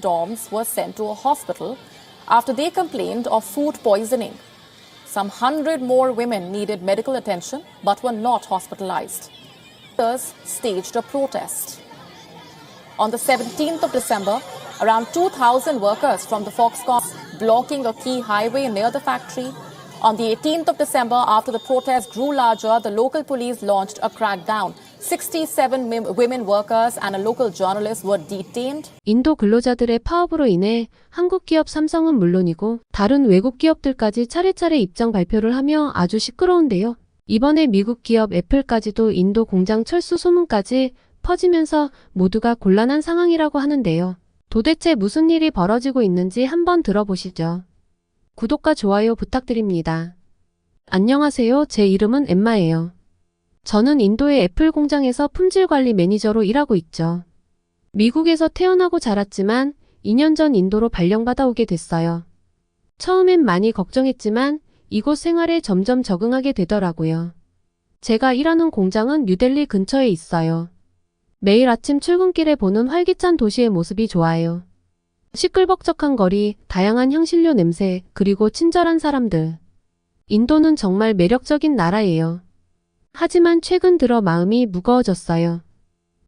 dorms were sent to a hospital after they complained of food poisoning. Some hundred more women needed medical attention but were not hospitalized. Others staged a protest. On the 17th of December, around 2,000 workers from the Foxconn blocking a key highway near the factory. On the 18th of December, after the protest grew larger, the local police launched a crackdown. 67 mim- women workers and a local journalist were detained. 인도 근로자들의 파업으로 인해 한국 기업 삼성은 물론이고 다른 외국 기업들까지 차례차례 입장 발표를 하며 아주 시끄러운데요. 이번에 미국 기업 애플까지도 인도 공장 철수 소문까지 퍼지면서 모두가 곤란한 상황이라고 하는데요. 도대체 무슨 일이 벌어지고 있는지 한번 들어보시죠. 구독과 좋아요 부탁드립니다. 안녕하세요. 제 이름은 엠마예요. 저는 인도의 애플 공장에서 품질 관리 매니저로 일하고 있죠. 미국에서 태어나고 자랐지만 2년 전 인도로 발령받아 오게 됐어요. 처음엔 많이 걱정했지만 이곳 생활에 점점 적응하게 되더라고요. 제가 일하는 공장은 뉴델리 근처에 있어요. 매일 아침 출근길에 보는 활기찬 도시의 모습이 좋아요. 시끌벅적한 거리, 다양한 향신료 냄새, 그리고 친절한 사람들. 인도는 정말 매력적인 나라예요. 하지만 최근 들어 마음이 무거워졌어요.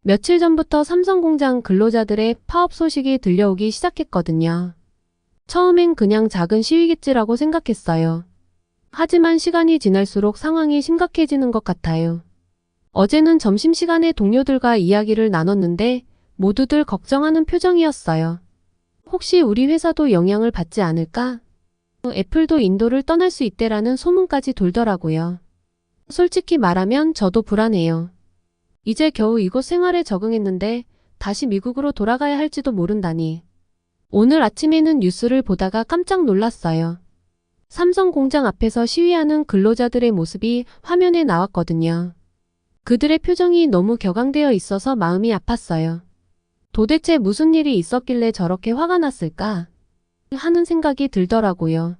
며칠 전부터 삼성 공장 근로자들의 파업 소식이 들려오기 시작했거든요. 처음엔 그냥 작은 시위겠지라고 생각했어요. 하지만 시간이 지날수록 상황이 심각해지는 것 같아요. 어제는 점심시간에 동료들과 이야기를 나눴는데 모두들 걱정하는 표정이었어요. 혹시 우리 회사도 영향을 받지 않을까? 애플도 인도를 떠날 수 있대라는 소문까지 돌더라고요. 솔직히 말하면 저도 불안해요. 이제 겨우 이곳 생활에 적응했는데 다시 미국으로 돌아가야 할지도 모른다니. 오늘 아침에는 뉴스를 보다가 깜짝 놀랐어요. 삼성 공장 앞에서 시위하는 근로자들의 모습이 화면에 나왔거든요. 그들의 표정이 너무 격앙되어 있어서 마음이 아팠어요. 도대체 무슨 일이 있었길래 저렇게 화가 났을까? 하는 생각이 들더라고요.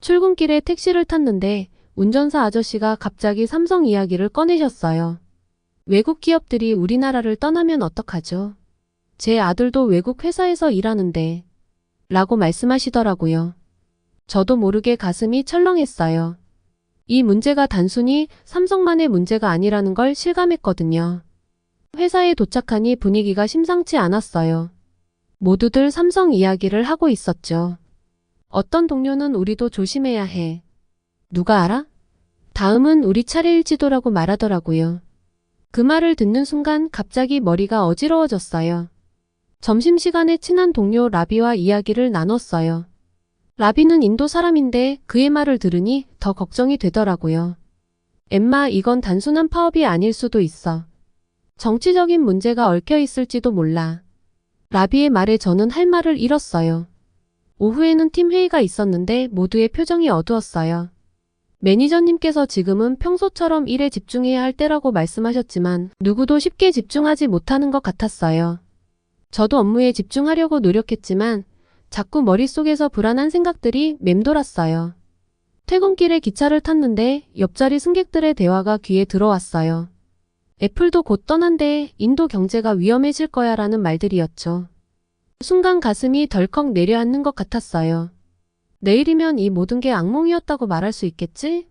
출근길에 택시를 탔는데 운전사 아저씨가 갑자기 삼성 이야기를 꺼내셨어요. 외국 기업들이 우리나라를 떠나면 어떡하죠? 제 아들도 외국 회사에서 일하는데. 라고 말씀하시더라고요. 저도 모르게 가슴이 철렁했어요. 이 문제가 단순히 삼성만의 문제가 아니라는 걸 실감했거든요. 회사에 도착하니 분위기가 심상치 않았어요. 모두들 삼성 이야기를 하고 있었죠. 어떤 동료는 우리도 조심해야 해. 누가 알아? 다음은 우리 차례일지도라고 말하더라고요. 그 말을 듣는 순간 갑자기 머리가 어지러워졌어요. 점심시간에 친한 동료 라비와 이야기를 나눴어요. 라비는 인도 사람인데 그의 말을 들으니 더 걱정이 되더라고요. 엠마, 이건 단순한 파업이 아닐 수도 있어. 정치적인 문제가 얽혀 있을지도 몰라. 라비의 말에 저는 할 말을 잃었어요. 오후에는 팀 회의가 있었는데 모두의 표정이 어두웠어요. 매니저님께서 지금은 평소처럼 일에 집중해야 할 때라고 말씀하셨지만 누구도 쉽게 집중하지 못하는 것 같았어요. 저도 업무에 집중하려고 노력했지만 자꾸 머릿속에서 불안한 생각들이 맴돌았어요. 퇴근길에 기차를 탔는데 옆자리 승객들의 대화가 귀에 들어왔어요. 애플도 곧 떠난데 인도 경제가 위험해질 거야 라는 말들이었죠. 순간 가슴이 덜컥 내려앉는 것 같았어요. 내일이면 이 모든 게 악몽이었다고 말할 수 있겠지?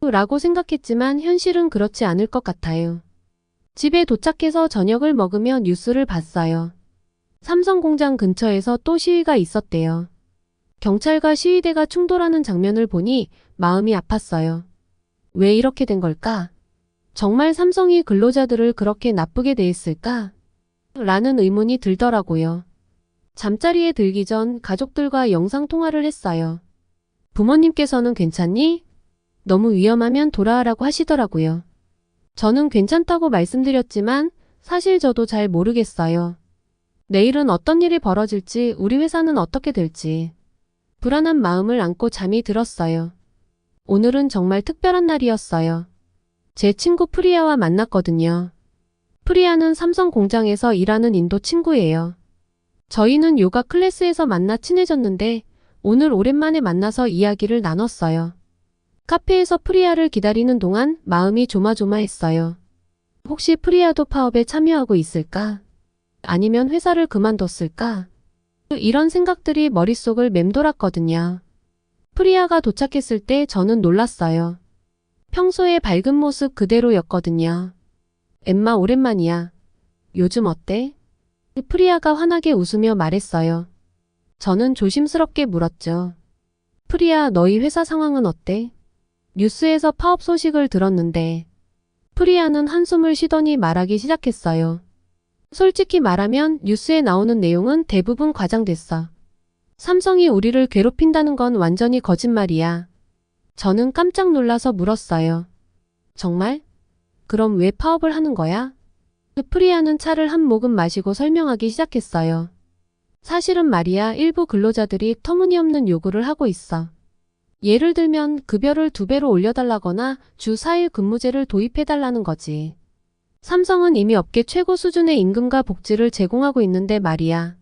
라고 생각했지만 현실은 그렇지 않을 것 같아요. 집에 도착해서 저녁을 먹으며 뉴스를 봤어요. 삼성 공장 근처에서 또 시위가 있었대요. 경찰과 시위대가 충돌하는 장면을 보니 마음이 아팠어요. 왜 이렇게 된 걸까? 정말 삼성이 근로자들을 그렇게 나쁘게 대했을까? 라는 의문이 들더라고요. 잠자리에 들기 전 가족들과 영상통화를 했어요. 부모님께서는 괜찮니? 너무 위험하면 돌아가라고 하시더라고요. 저는 괜찮다고 말씀드렸지만 사실 저도 잘 모르겠어요. 내일은 어떤 일이 벌어질지, 우리 회사는 어떻게 될지. 불안한 마음을 안고 잠이 들었어요. 오늘은 정말 특별한 날이었어요. 제 친구 프리아와 만났거든요. 프리아는 삼성 공장에서 일하는 인도 친구예요. 저희는 요가 클래스에서 만나 친해졌는데 오늘 오랜만에 만나서 이야기를 나눴어요. 카페에서 프리아를 기다리는 동안 마음이 조마조마했어요. 혹시 프리아도 파업에 참여하고 있을까? 아니면 회사를 그만뒀을까? 이런 생각들이 머릿속을 맴돌았거든요. 프리아가 도착했을 때 저는 놀랐어요. 평소의 밝은 모습 그대로였거든요. 엠마 오랜만이야. 요즘 어때? 프리아가 환하게 웃으며 말했어요. 저는 조심스럽게 물었죠. 프리아, 너희 회사 상황은 어때? 뉴스에서 파업 소식을 들었는데, 프리아는 한숨을 쉬더니 말하기 시작했어요. 솔직히 말하면 뉴스에 나오는 내용은 대부분 과장됐어. 삼성이 우리를 괴롭힌다는 건 완전히 거짓말이야. 저는 깜짝 놀라서 물었어요. 정말? 그럼 왜 파업을 하는 거야? 프리아는 차를 한 모금 마시고 설명하기 시작했어요. 사실은 말이야 일부 근로자들이 터무니없는 요구를 하고 있어. 예를 들면 급여를 두 배로 올려달라거나 주 4일 근무제를 도입해달라는 거지. 삼성은 이미 업계 최고 수준의 임금과 복지를 제공하고 있는데 말이야.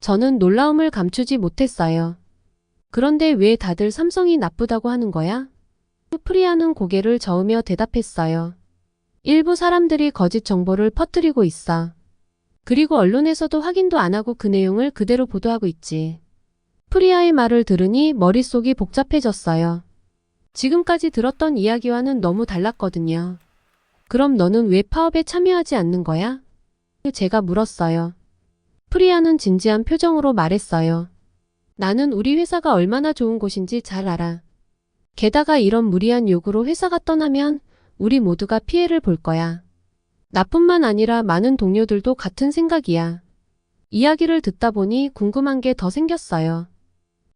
저는 놀라움을 감추지 못했어요. 그런데 왜 다들 삼성이 나쁘다고 하는 거야? 프리아는 고개를 저으며 대답했어요. 일부 사람들이 거짓 정보를 퍼뜨리고 있어. 그리고 언론에서도 확인도 안 하고 그 내용을 그대로 보도하고 있지. 프리아의 말을 들으니 머릿속이 복잡해졌어요. 지금까지 들었던 이야기와는 너무 달랐거든요. 그럼 너는 왜 파업에 참여하지 않는 거야? 제가 물었어요. 프리아는 진지한 표정으로 말했어요. 나는 우리 회사가 얼마나 좋은 곳인지 잘 알아. 게다가 이런 무리한 요구로 회사가 떠나면 우리 모두가 피해를 볼 거야. 나뿐만 아니라 많은 동료들도 같은 생각이야. 이야기를 듣다 보니 궁금한 게 더 생겼어요.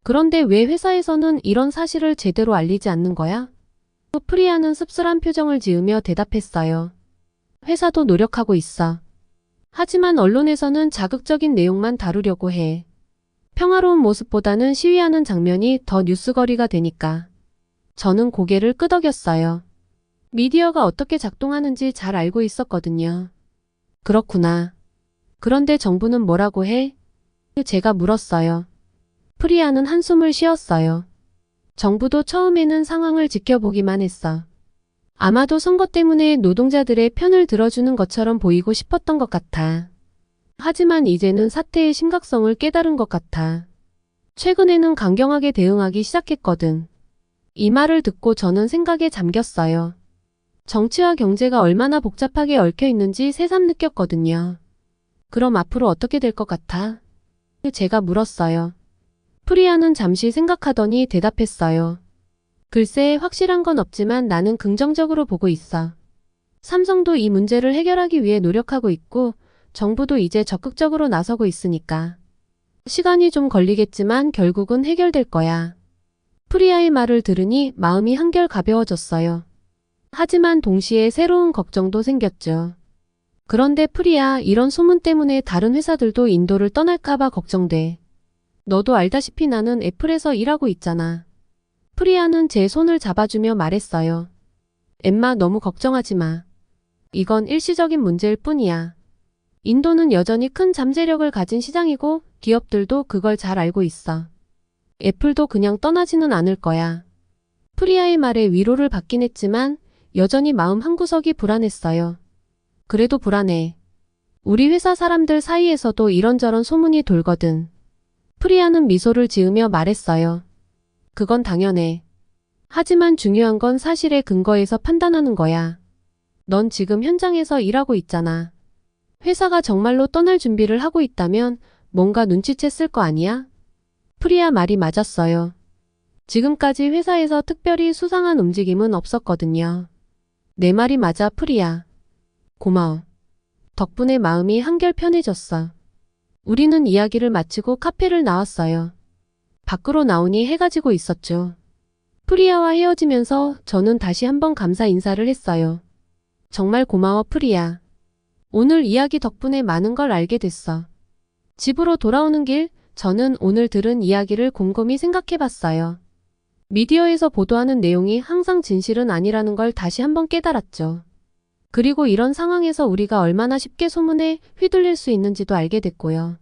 그런데 왜 회사에서는 이런 사실을 제대로 알리지 않는 거야? 프리아는 씁쓸한 표정을 지으며 대답했어요. 회사도 노력하고 있어. 하지만 언론에서는 자극적인 내용만 다루려고 해. 평화로운 모습보다는 시위하는 장면이 더 뉴스거리가 되니까. 저는 고개를 끄덕였어요. 미디어가 어떻게 작동하는지 잘 알고 있었거든요. 그렇구나. 그런데 정부는 뭐라고 해? 제가 물었어요. 프리아는 한숨을 쉬었어요. 정부도 처음에는 상황을 지켜보기만 했어. 아마도 선거 때문에 노동자들의 편을 들어주는 것처럼 보이고 싶었던 것 같아. 하지만 이제는 사태의 심각성을 깨달은 것 같아. 최근에는 강경하게 대응하기 시작했거든. 이 말을 듣고 저는 생각에 잠겼어요. 정치와 경제가 얼마나 복잡하게 얽혀 있는지 새삼 느꼈거든요. 그럼 앞으로 어떻게 될 것 같아? 제가 물었어요. 프리아는 잠시 생각하더니 대답했어요. 글쎄 확실한 건 없지만 나는 긍정적으로 보고 있어. 삼성도 이 문제를 해결하기 위해 노력하고 있고 정부도 이제 적극적으로 나서고 있으니까. 시간이 좀 걸리겠지만 결국은 해결될 거야. 프리아의 말을 들으니 마음이 한결 가벼워졌어요. 하지만 동시에 새로운 걱정도 생겼죠. 그런데 프리아 이런 소문 때문에 다른 회사들도 인도를 떠날까봐 걱정돼. 너도 알다시피 나는 애플에서 일하고 있잖아. 프리아는 제 손을 잡아주며 말했어요. 엠마 너무 걱정하지 마. 이건 일시적인 문제일 뿐이야. 인도는 여전히 큰 잠재력을 가진 시장이고 기업들도 그걸 잘 알고 있어. 애플도 그냥 떠나지는 않을 거야. 프리아의 말에 위로를 받긴 했지만 여전히 마음 한구석이 불안했어요. 그래도 불안해. 우리 회사 사람들 사이에서도 이런저런 소문이 돌거든. 프리아는 미소를 지으며 말했어요. 그건 당연해. 하지만 중요한 건 사실의 근거에서 판단하는 거야. 넌 지금 현장에서 일하고 있잖아. 회사가 정말로 떠날 준비를 하고 있다면 뭔가 눈치챘을 거 아니야? 프리아 말이 맞았어요. 지금까지 회사에서 특별히 수상한 움직임은 없었거든요. 내 말이 맞아, 프리야. 고마워. 덕분에 마음이 한결 편해졌어. 우리는 이야기를 마치고 카페를 나왔어요. 밖으로 나오니 해가 지고 있었죠. 프리아와 헤어지면서 저는 다시 한번 감사 인사를 했어요. 정말 고마워, 프리야. 오늘 이야기 덕분에 많은 걸 알게 됐어. 집으로 돌아오는 길, 저는 오늘 들은 이야기를 곰곰이 생각해 봤어요. 미디어에서 보도하는 내용이 항상 진실은 아니라는 걸 다시 한번 깨달았죠. 그리고 이런 상황에서 우리가 얼마나 쉽게 소문에 휘둘릴 수 있는지도 알게 됐고요.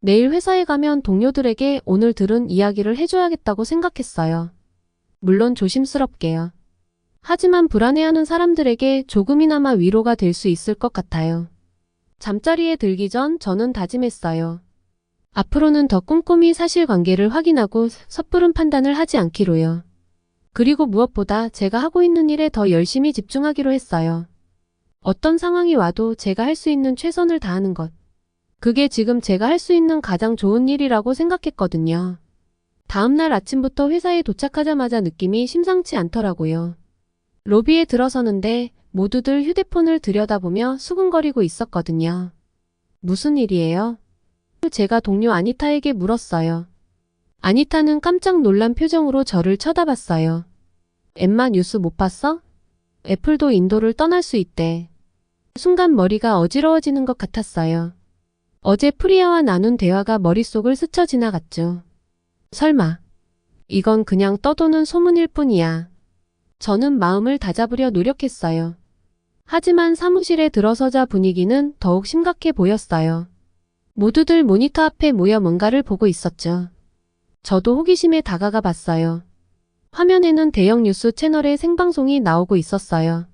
내일 회사에 가면 동료들에게 오늘 들은 이야기를 해줘야겠다고 생각했어요. 물론 조심스럽게요. 하지만 불안해하는 사람들에게 조금이나마 위로가 될 수 있을 것 같아요. 잠자리에 들기 전 저는 다짐했어요. 앞으로는 더 꼼꼼히 사실관계를 확인하고 섣부른 판단을 하지 않기로요. 그리고 무엇보다 제가 하고 있는 일에 더 열심히 집중하기로 했어요. 어떤 상황이 와도 제가 할 수 있는 최선을 다하는 것. 그게 지금 제가 할 수 있는 가장 좋은 일이라고 생각했거든요. 다음날 아침부터 회사에 도착하자마자 느낌이 심상치 않더라고요. 로비에 들어서는데 모두들 휴대폰을 들여다보며 수근거리고 있었거든요. 무슨 일이에요? 제가 동료 아니타에게 물었어요. 아니타는 깜짝 놀란 표정으로 저를 쳐다봤어요. 엠마 뉴스 못 봤어? 애플도 인도를 떠날 수 있대. 순간 머리가 어지러워지는 것 같았어요. 어제 프리아와 나눈 대화가 머릿속을 스쳐 지나갔죠. 설마. 이건 그냥 떠도는 소문일 뿐이야. 저는 마음을 다잡으려 노력했어요. 하지만 사무실에 들어서자 분위기는 더욱 심각해 보였어요. 모두들 모니터 앞에 모여 뭔가를 보고 있었죠. 저도 호기심에 다가가 봤어요. 화면에는 대형 뉴스 채널의 생방송이 나오고 있었어요.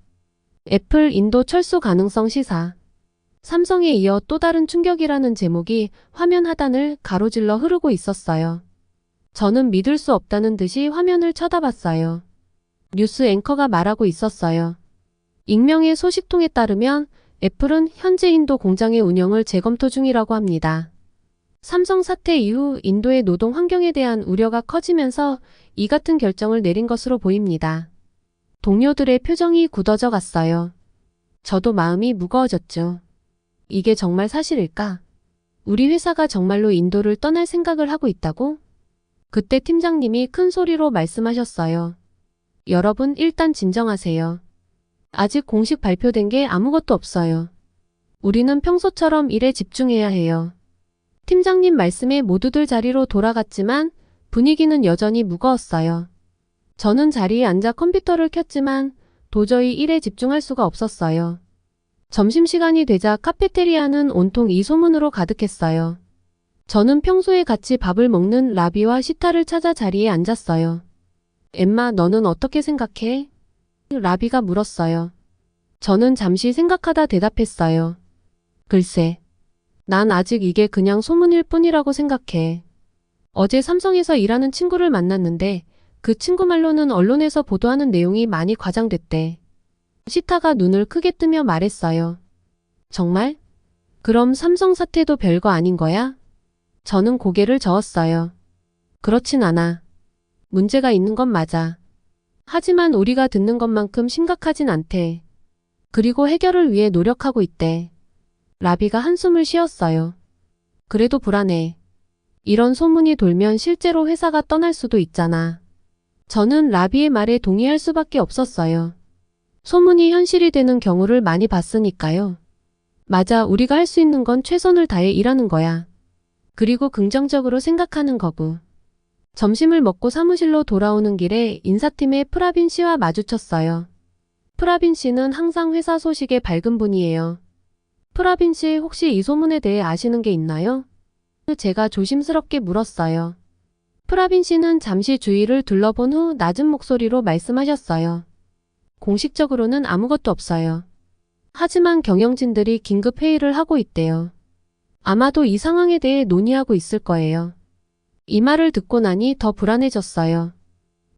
애플 인도 철수 가능성 시사. 삼성에 이어 또 다른 충격이라는 제목이 화면 하단을 가로질러 흐르고 있었어요. 저는 믿을 수 없다는 듯이 화면을 쳐다봤어요. 뉴스 앵커가 말하고 있었어요. 익명의 소식통에 따르면 애플은 현재 인도 공장의 운영을 재검토 중이라고 합니다. 삼성 사태 이후 인도의 노동 환경에 대한 우려가 커지면서 이 같은 결정을 내린 것으로 보입니다. 동료들의 표정이 굳어져 갔어요. 저도 마음이 무거워졌죠. 이게 정말 사실일까? 우리 회사가 정말로 인도를 떠날 생각을 하고 있다고? 그때 팀장님이 큰 소리로 말씀하셨어요. 여러분 일단 진정하세요. 아직 공식 발표된 게 아무것도 없어요. 우리는 평소처럼 일에 집중해야 해요. 팀장님 말씀에 모두들 자리로 돌아갔지만 분위기는 여전히 무거웠어요. 저는 자리에 앉아 컴퓨터를 켰지만 도저히 일에 집중할 수가 없었어요. 점심시간이 되자 카페테리아는 온통 이 소문으로 가득했어요. 저는 평소에 같이 밥을 먹는 라비와 시타를 찾아 자리에 앉았어요. 엠마, 너는 어떻게 생각해? 라비가 물었어요. 저는 잠시 생각하다 대답했어요. 글쎄, 난 아직 이게 그냥 소문일 뿐이라고 생각해. 어제 삼성에서 일하는 친구를 만났는데 그 친구 말로는 언론에서 보도하는 내용이 많이 과장됐대. 시타가 눈을 크게 뜨며 말했어요. 정말? 그럼 삼성 사태도 별거 아닌 거야? 저는 고개를 저었어요. 그렇진 않아. 문제가 있는 건 맞아. 하지만 우리가 듣는 것만큼 심각하진 않대. 그리고 해결을 위해 노력하고 있대. 라비가 한숨을 쉬었어요. 그래도 불안해. 이런 소문이 돌면 실제로 회사가 떠날 수도 있잖아. 저는 라비의 말에 동의할 수밖에 없었어요. 소문이 현실이 되는 경우를 많이 봤으니까요. 맞아, 우리가 할 수 있는 건 최선을 다해 일하는 거야. 그리고 긍정적으로 생각하는 거고. 점심을 먹고 사무실로 돌아오는 길에 인사팀의 프라빈 씨와 마주쳤어요. 프라빈 씨는 항상 회사 소식에 밝은 분이에요. 프라빈 씨 혹시 이 소문에 대해 아시는 게 있나요? 제가 조심스럽게 물었어요. 프라빈 씨는 잠시 주위를 둘러본 후 낮은 목소리로 말씀하셨어요. 공식적으로는 아무것도 없어요. 하지만 경영진들이 긴급 회의를 하고 있대요. 아마도 이 상황에 대해 논의하고 있을 거예요. 이 말을 듣고 나니 더 불안해졌어요.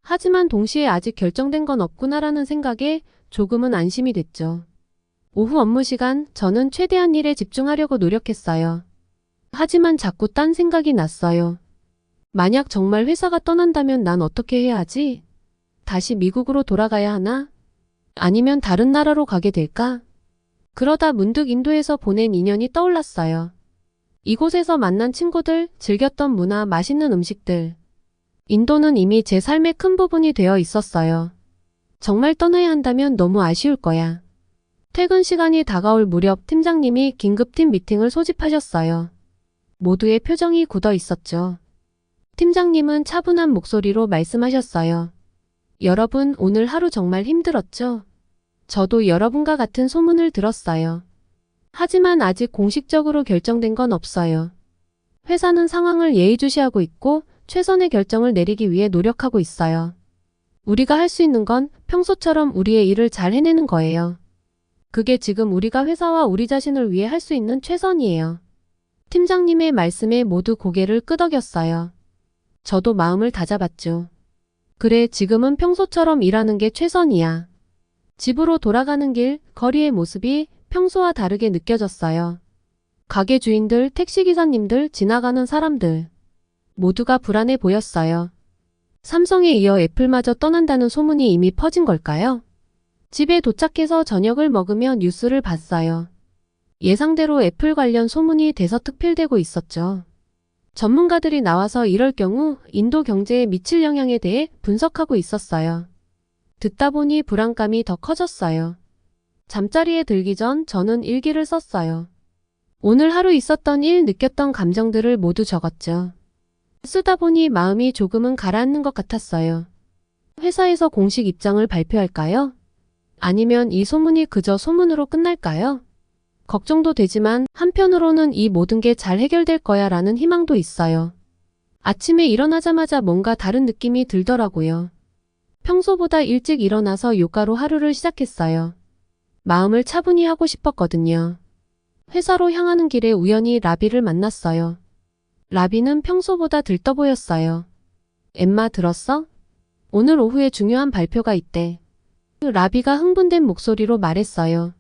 하지만 동시에 아직 결정된 건 없구나라는 생각에 조금은 안심이 됐죠. 오후 업무 시간 저는 최대한 일에 집중하려고 노력했어요. 하지만 자꾸 딴 생각이 났어요. 만약 정말 회사가 떠난다면 난 어떻게 해야 하지? 다시 미국으로 돌아가야 하나? 아니면 다른 나라로 가게 될까? 그러다 문득 인도에서 보낸 인연이 떠올랐어요. 이곳에서 만난 친구들, 즐겼던 문화, 맛있는 음식들. 인도는 이미 제 삶의 큰 부분이 되어 있었어요. 정말 떠나야 한다면 너무 아쉬울 거야. 퇴근 시간이 다가올 무렵 팀장님이 긴급팀 미팅을 소집하셨어요. 모두의 표정이 굳어 있었죠. 팀장님은 차분한 목소리로 말씀하셨어요. 여러분, 오늘 하루 정말 힘들었죠? 저도 여러분과 같은 소문을 들었어요. 하지만 아직 공식적으로 결정된 건 없어요. 회사는 상황을 예의주시하고 있고 최선의 결정을 내리기 위해 노력하고 있어요. 우리가 할 수 있는 건 평소처럼 우리의 일을 잘 해내는 거예요. 그게 지금 우리가 회사와 우리 자신을 위해 할 수 있는 최선이에요. 팀장님의 말씀에 모두 고개를 끄덕였어요. 저도 마음을 다잡았죠. 그래, 지금은 평소처럼 일하는 게 최선이야. 집으로 돌아가는 길, 거리의 모습이 평소와 다르게 느껴졌어요. 가게 주인들, 택시기사님들, 지나가는 사람들. 모두가 불안해 보였어요. 삼성에 이어 애플마저 떠난다는 소문이 이미 퍼진 걸까요? 집에 도착해서 저녁을 먹으며 뉴스를 봤어요. 예상대로 애플 관련 소문이 대서특필되고 있었죠. 전문가들이 나와서 이럴 경우 인도 경제에 미칠 영향에 대해 분석하고 있었어요. 듣다 보니 불안감이 더 커졌어요. 잠자리에 들기 전 저는 일기를 썼어요. 오늘 하루 있었던 일, 느꼈던 감정들을 모두 적었죠. 쓰다 보니 마음이 조금은 가라앉는 것 같았어요. 회사에서 공식 입장을 발표할까요? 아니면 이 소문이 그저 소문으로 끝날까요? 걱정도 되지만 한편으로는 이 모든 게 잘 해결될 거야 라는 희망도 있어요. 아침에 일어나자마자 뭔가 다른 느낌이 들더라고요. 평소보다 일찍 일어나서 요가로 하루를 시작했어요. 마음을 차분히 하고 싶었거든요. 회사로 향하는 길에 우연히 라비를 만났어요. 라비는 평소보다 들떠 보였어요. 엠마 들었어? 오늘 오후에 중요한 발표가 있대. 라비가 흥분된 목소리로 말했어요.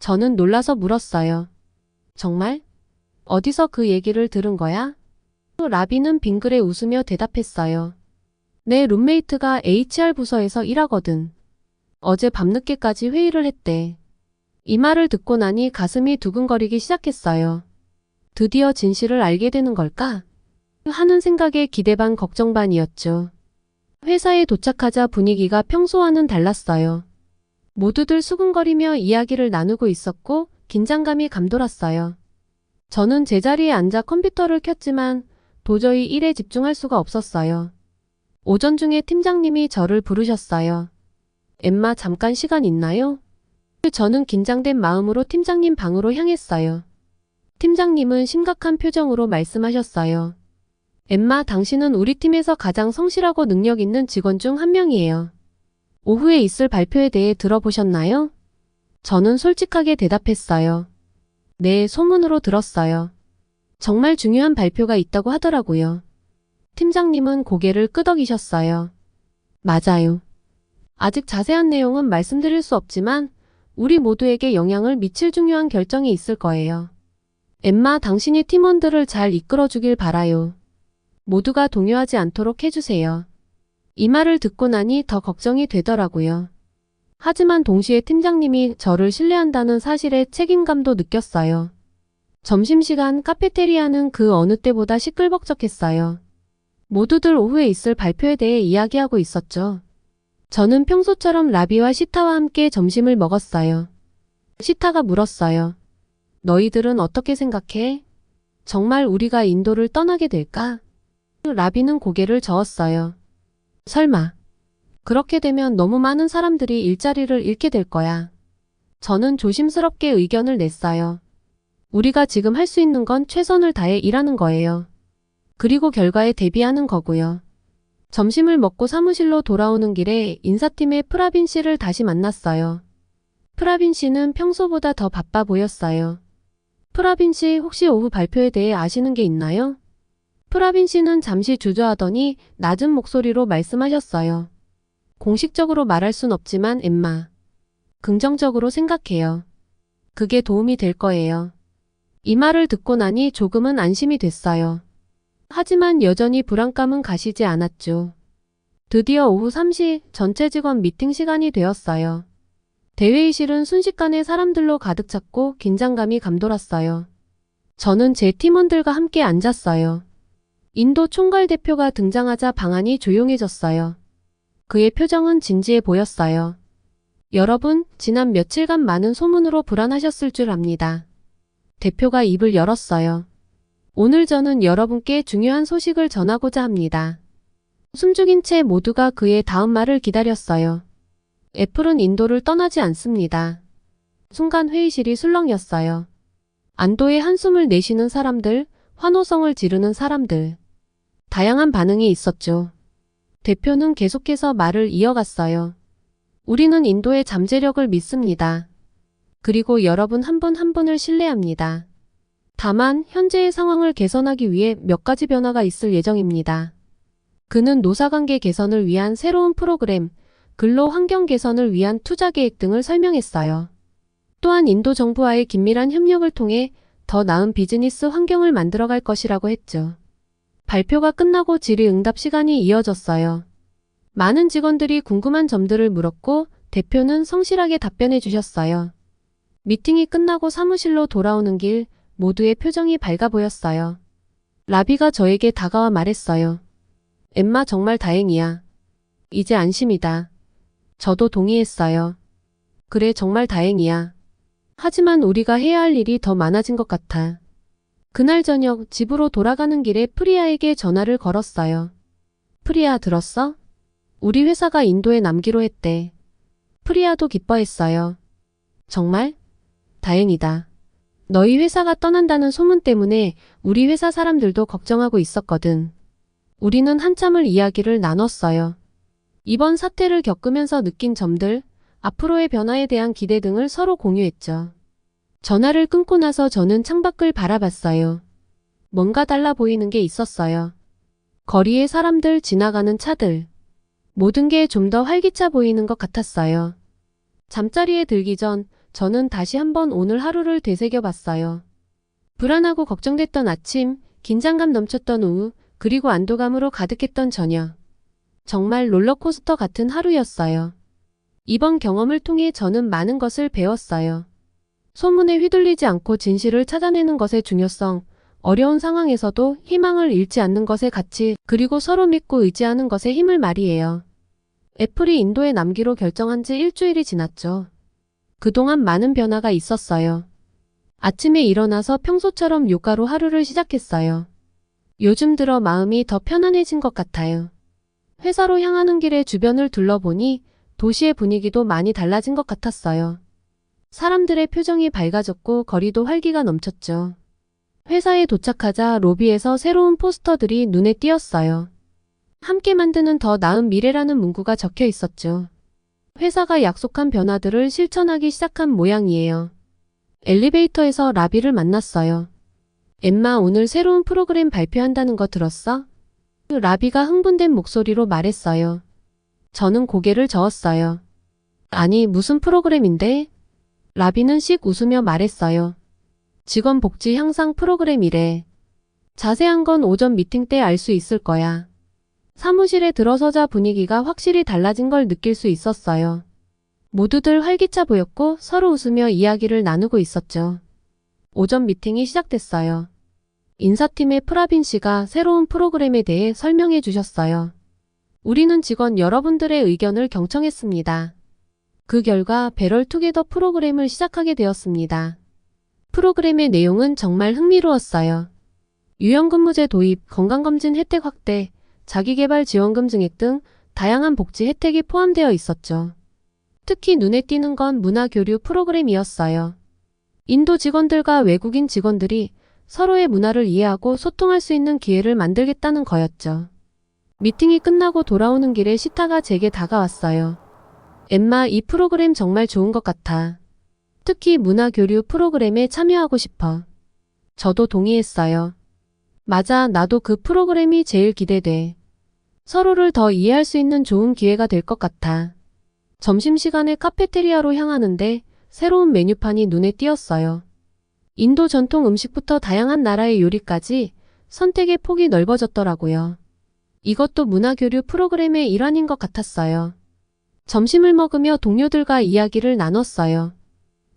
저는 놀라서 물었어요. 정말? 어디서 그 얘기를 들은 거야? 라비는 빙그레 웃으며 대답했어요. 내 룸메이트가 HR 부서에서 일하거든. 어제 밤늦게까지 회의를 했대. 이 말을 듣고 나니 가슴이 두근거리기 시작했어요. 드디어 진실을 알게 되는 걸까? 하는 생각에 기대 반 걱정 반이었죠. 회사에 도착하자 분위기가 평소와는 달랐어요. 모두들 수근거리며 이야기를 나누고 있었고 긴장감이 감돌았어요. 저는 제자리에 앉아 컴퓨터를 켰지만 도저히 일에 집중할 수가 없었어요. 오전 중에 팀장님이 저를 부르셨어요. 엠마 잠깐 시간 있나요? 저는 긴장된 마음으로 팀장님 방으로 향했어요. 팀장님은 심각한 표정으로 말씀하셨어요. 엠마, 당신은 우리 팀에서 가장 성실하고 능력 있는 직원 중 한 명이에요. 오후에 있을 발표에 대해 들어보셨나요? 저는 솔직하게 대답했어요. 네, 소문으로 들었어요. 정말 중요한 발표가 있다고 하더라고요. 팀장님은 고개를 끄덕이셨어요. 맞아요. 아직 자세한 내용은 말씀드릴 수 없지만 우리 모두에게 영향을 미칠 중요한 결정이 있을 거예요. 엠마, 당신이 팀원들을 잘 이끌어주길 바라요. 모두가 동요하지 않도록 해주세요. 이 말을 듣고 나니 더 걱정이 되더라고요. 하지만 동시에 팀장님이 저를 신뢰한다는 사실에 책임감도 느꼈어요. 점심시간 카페테리아는 그 어느 때보다 시끌벅적했어요. 모두들 오후에 있을 발표에 대해 이야기하고 있었죠. 저는 평소처럼 라비와 시타와 함께 점심을 먹었어요. 시타가 물었어요. 너희들은 어떻게 생각해? 정말 우리가 인도를 떠나게 될까? 라비는 고개를 저었어요. 설마. 그렇게 되면 너무 많은 사람들이 일자리를 잃게 될 거야. 저는 조심스럽게 의견을 냈어요. 우리가 지금 할 수 있는 건 최선을 다해 일하는 거예요. 그리고 결과에 대비하는 거고요. 점심을 먹고 사무실로 돌아오는 길에 인사팀의 프라빈 씨를 다시 만났어요. 프라빈 씨는 평소보다 더 바빠 보였어요. 프라빈 씨 혹시 오후 발표에 대해 아시는 게 있나요? 프라빈 씨는 잠시 주저하더니 낮은 목소리로 말씀하셨어요. 공식적으로 말할 순 없지만 엠마. 긍정적으로 생각해요. 그게 도움이 될 거예요. 이 말을 듣고 나니 조금은 안심이 됐어요. 하지만 여전히 불안감은 가시지 않았죠. 드디어 오후 3시 전체 직원 미팅 시간이 되었어요. 대회의실은 순식간에 사람들로 가득 찼고 긴장감이 감돌았어요. 저는 제 팀원들과 함께 앉았어요. 인도 총괄 대표가 등장하자 방안이 조용해졌어요. 그의 표정은 진지해 보였어요. 여러분, 지난 며칠간 많은 소문으로 불안하셨을 줄 압니다. 대표가 입을 열었어요. 오늘 저는 여러분께 중요한 소식을 전하고자 합니다. 숨죽인 채 모두가 그의 다음 말을 기다렸어요. 애플은 인도를 떠나지 않습니다. 순간 회의실이 술렁였어요. 안도의 한숨을 내쉬는 사람들, 환호성을 지르는 사람들. 다양한 반응이 있었죠. 대표는 계속해서 말을 이어갔어요. 우리는 인도의 잠재력을 믿습니다. 그리고 여러분 한 분한 분을 신뢰합니다. 다만 현재의 상황을 개선하기 위해 몇 가지 변화가 있을 예정입니다. 그는 노사관계 개선을 위한 새로운 프로그램, 근로 환경 개선을 위한 투자 계획 등을 설명했어요. 또한 인도 정부와의 긴밀한 협력을 통해 더 나은 비즈니스 환경을 만들어갈 것이라고 했죠. 발표가 끝나고 질의응답 시간이 이어졌어요. 많은 직원들이 궁금한 점들을 물었고 대표는 성실하게 답변해 주셨어요. 미팅이 끝나고 사무실로 돌아오는 길 모두의 표정이 밝아 보였어요. 라비가 저에게 다가와 말했어요. 엠마 정말 다행이야. 이제 안심이다. 저도 동의했어요. 그래 정말 다행이야. 하지만 우리가 해야 할 일이 더 많아진 것 같아. 그날 저녁 집으로 돌아가는 길에 프리아에게 전화를 걸었어요. 프리아 들었어? 우리 회사가 인도에 남기로 했대. 프리아도 기뻐했어요. 정말? 다행이다. 너희 회사가 떠난다는 소문 때문에 우리 회사 사람들도 걱정하고 있었거든. 우리는 한참을 이야기를 나눴어요. 이번 사태를 겪으면서 느낀 점들, 앞으로의 변화에 대한 기대 등을 서로 공유했죠. 전화를 끊고 나서 저는 창밖을 바라봤어요. 뭔가 달라 보이는 게 있었어요. 거리의 사람들, 지나가는 차들. 모든 게 좀 더 활기차 보이는 것 같았어요. 잠자리에 들기 전 저는 다시 한번 오늘 하루를 되새겨 봤어요. 불안하고 걱정됐던 아침, 긴장감 넘쳤던 오후, 그리고 안도감으로 가득했던 저녁. 정말 롤러코스터 같은 하루였어요. 이번 경험을 통해 저는 많은 것을 배웠어요. 소문에 휘둘리지 않고 진실을 찾아내는 것의 중요성, 어려운 상황에서도 희망을 잃지 않는 것의 가치, 그리고 서로 믿고 의지하는 것의 힘을 말이에요. 애플이 인도에 남기로 결정한 지 일주일이 지났죠. 그동안 많은 변화가 있었어요. 아침에 일어나서 평소처럼 요가로 하루를 시작했어요. 요즘 들어 마음이 더 편안해진 것 같아요. 회사로 향하는 길에 주변을 둘러보니 도시의 분위기도 많이 달라진 것 같았어요. 사람들의 표정이 밝아졌고 거리도 활기가 넘쳤죠. 회사에 도착하자 로비에서 새로운 포스터들이 눈에 띄었어요. 함께 만드는 더 나은 미래라는 문구가 적혀 있었죠. 회사가 약속한 변화들을 실천하기 시작한 모양이에요. 엘리베이터에서 라비를 만났어요. 엠마 오늘 새로운 프로그램 발표한다는 거 들었어? 라비가 흥분된 목소리로 말했어요. 저는 고개를 저었어요. 아니, 무슨 프로그램인데? 라비는 씩 웃으며 말했어요. 직원 복지 향상 프로그램이래. 자세한 건 오전 미팅 때 알 수 있을 거야. 사무실에 들어서자 분위기가 확실히 달라진 걸 느낄 수 있었어요. 모두들 활기차 보였고 서로 웃으며 이야기를 나누고 있었죠. 오전 미팅이 시작됐어요. 인사팀의 프라빈 씨가 새로운 프로그램에 대해 설명해 주셨어요. 우리는 직원 여러분들의 의견을 경청했습니다. 그 결과 배럴 투게더 프로그램을 시작하게 되었습니다. 프로그램의 내용은 정말 흥미로웠어요. 유연근무제 도입, 건강검진 혜택 확대, 자기개발 지원금 증액 등 다양한 복지 혜택이 포함되어 있었죠. 특히 눈에 띄는 건 문화교류 프로그램이었어요. 인도 직원들과 외국인 직원들이 서로의 문화를 이해하고 소통할 수 있는 기회를 만들겠다는 거였죠. 미팅이 끝나고 돌아오는 길에 시타가 제게 다가왔어요. 엠마, 이 프로그램 정말 좋은 것 같아. 특히 문화교류 프로그램에 참여하고 싶어. 저도 동의했어요. 맞아, 나도 그 프로그램이 제일 기대돼. 서로를 더 이해할 수 있는 좋은 기회가 될 것 같아. 점심시간에 카페테리아로 향하는데 새로운 메뉴판이 눈에 띄었어요. 인도 전통 음식부터 다양한 나라의 요리까지 선택의 폭이 넓어졌더라고요. 이것도 문화교류 프로그램의 일환인 것 같았어요. 점심을 먹으며 동료들과 이야기를 나눴어요.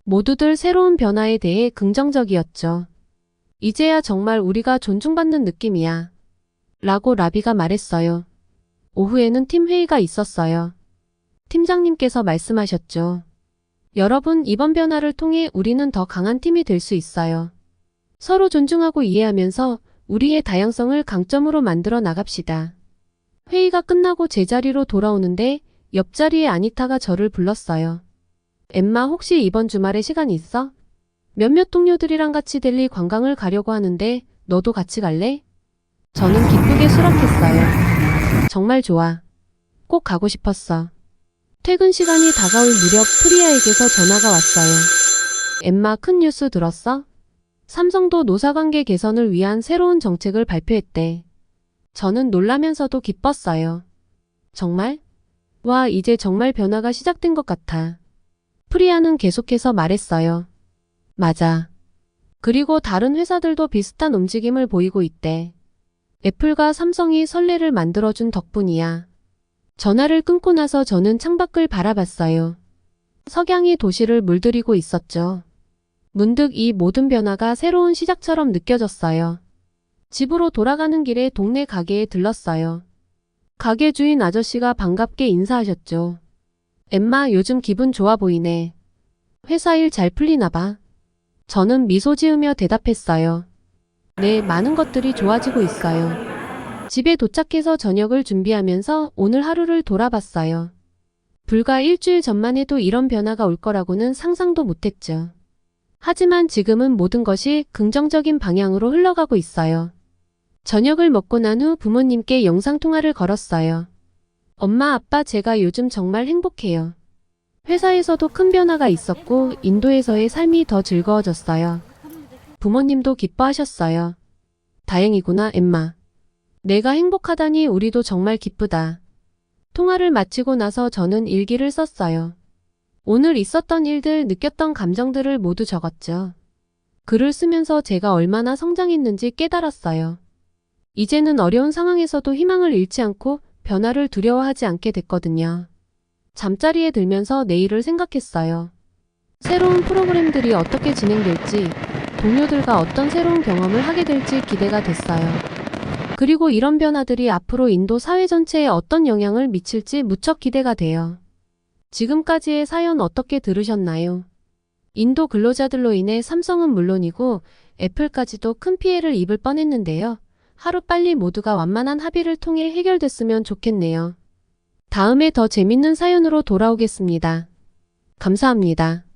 모두들 새로운 변화에 대해 긍정적이었죠. 이제야 정말 우리가 존중받는 느낌이야. 라고 라비가 말했어요. 오후에는 팀 회의가 있었어요. 팀장님께서 말씀하셨죠. 여러분, 이번 변화를 통해 우리는 더 강한 팀이 될 수 있어요. 서로 존중하고 이해하면서 우리의 다양성을 강점으로 만들어 나갑시다. 회의가 끝나고 제자리로 돌아오는데 옆자리에 아니타가 저를 불렀어요. 엠마 혹시 이번 주말에 시간 있어? 몇몇 동료들이랑 같이 델리 관광을 가려고 하는데 너도 같이 갈래? 저는 기쁘게 수락했어요. 정말 좋아. 꼭 가고 싶었어. 퇴근 시간이 다가올 무렵 프리아에게서 전화가 왔어요. 엠마 큰 뉴스 들었어? 삼성도 노사관계 개선을 위한 새로운 정책을 발표했대. 저는 놀라면서도 기뻤어요. 정말? 와, 이제 정말 변화가 시작된 것 같아. 프리아는 계속해서 말했어요. 맞아. 그리고 다른 회사들도 비슷한 움직임을 보이고 있대. 애플과 삼성이 선례를 만들어준 덕분이야. 전화를 끊고 나서 저는 창밖을 바라봤어요. 석양이 도시를 물들이고 있었죠. 문득 이 모든 변화가 새로운 시작처럼 느껴졌어요. 집으로 돌아가는 길에 동네 가게에 들렀어요. 가게 주인 아저씨가 반갑게 인사하셨죠. 엠마 요즘 기분 좋아 보이네. 회사 일 잘 풀리나 봐. 저는 미소 지으며 대답했어요. 네, 많은 것들이 좋아지고 있어요. 집에 도착해서 저녁을 준비하면서 오늘 하루를 돌아봤어요. 불과 일주일 전만 해도 이런 변화가 올 거라고는 상상도 못했죠. 하지만 지금은 모든 것이 긍정적인 방향으로 흘러가고 있어요. 저녁을 먹고 난 후 부모님께 영상통화를 걸었어요. 엄마, 아빠, 제가 요즘 정말 행복해요. 회사에서도 큰 변화가 있었고, 인도에서의 삶이 더 즐거워졌어요. 부모님도 기뻐하셨어요. 다행이구나, 엠마. 내가 행복하다니 우리도 정말 기쁘다. 통화를 마치고 나서 저는 일기를 썼어요. 오늘 있었던 일들, 느꼈던 감정들을 모두 적었죠. 글을 쓰면서 제가 얼마나 성장했는지 깨달았어요. 이제는 어려운 상황에서도 희망을 잃지 않고 변화를 두려워하지 않게 됐거든요. 잠자리에 들면서 내일을 생각했어요. 새로운 프로그램들이 어떻게 진행될지, 동료들과 어떤 새로운 경험을 하게 될지 기대가 됐어요. 그리고 이런 변화들이 앞으로 인도 사회 전체에 어떤 영향을 미칠지 무척 기대가 돼요. 지금까지의 사연 어떻게 들으셨나요? 인도 근로자들로 인해 삼성은 물론이고 애플까지도 큰 피해를 입을 뻔했는데요. 하루 빨리 모두가 완만한 합의를 통해 해결됐으면 좋겠네요. 다음에 더 재밌는 사연으로 돌아오겠습니다. 감사합니다.